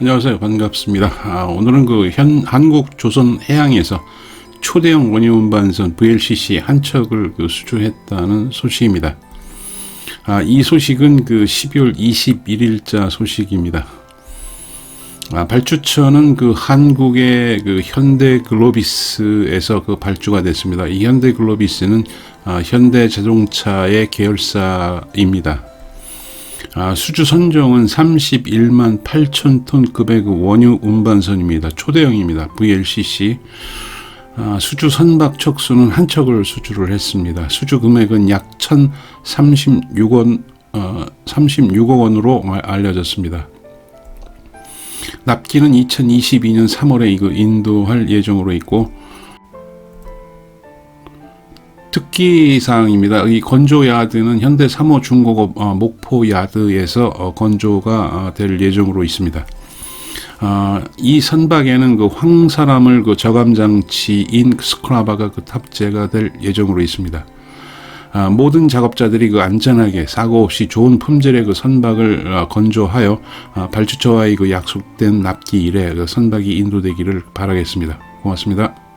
안녕하세요. 반갑습니다. 아, 오늘은 그 현, 한국 조선 해양에서 초대형 원유 운반선 VLCC 한 척을 그 수주했다는 소식입니다. 아, 이 소식은 그 12월 21일자 소식입니다. 아, 발주처는 그 한국의 그 현대 글로비스에서 그 발주가 됐습니다. 이 현대 글로비스는 아, 현대 자동차의 계열사입니다. 아, 수주 선정은 31만 8천 톤 급의 그 원유 운반선입니다. 초대형입니다. VLCC. 아, 수주 선박 척수는 한 척을 수주를 했습니다. 수주 금액은 약 1,036원, 어, 36억 원으로 알려졌습니다. 납기는 2022년 3월에 이거 인도할 예정으로 있고 특기 사항입니다. 이 건조 야드는 현대 3호 중공업 어, 목포 야드에서 어, 건조가 어, 될 예정으로 있습니다. 아, 이 선박에는 그 황사람을 그 저감 장치인 스크라바가 그 탑재가 될 예정으로 있습니다. 아, 모든 작업자들이 그 안전하게 사고 없이 좋은 품질의 그 선박을 어, 건조하여 아, 발주처와의 그 약속된 납기 일에 그 선박이 인도되기를 바라겠습니다. 고맙습니다.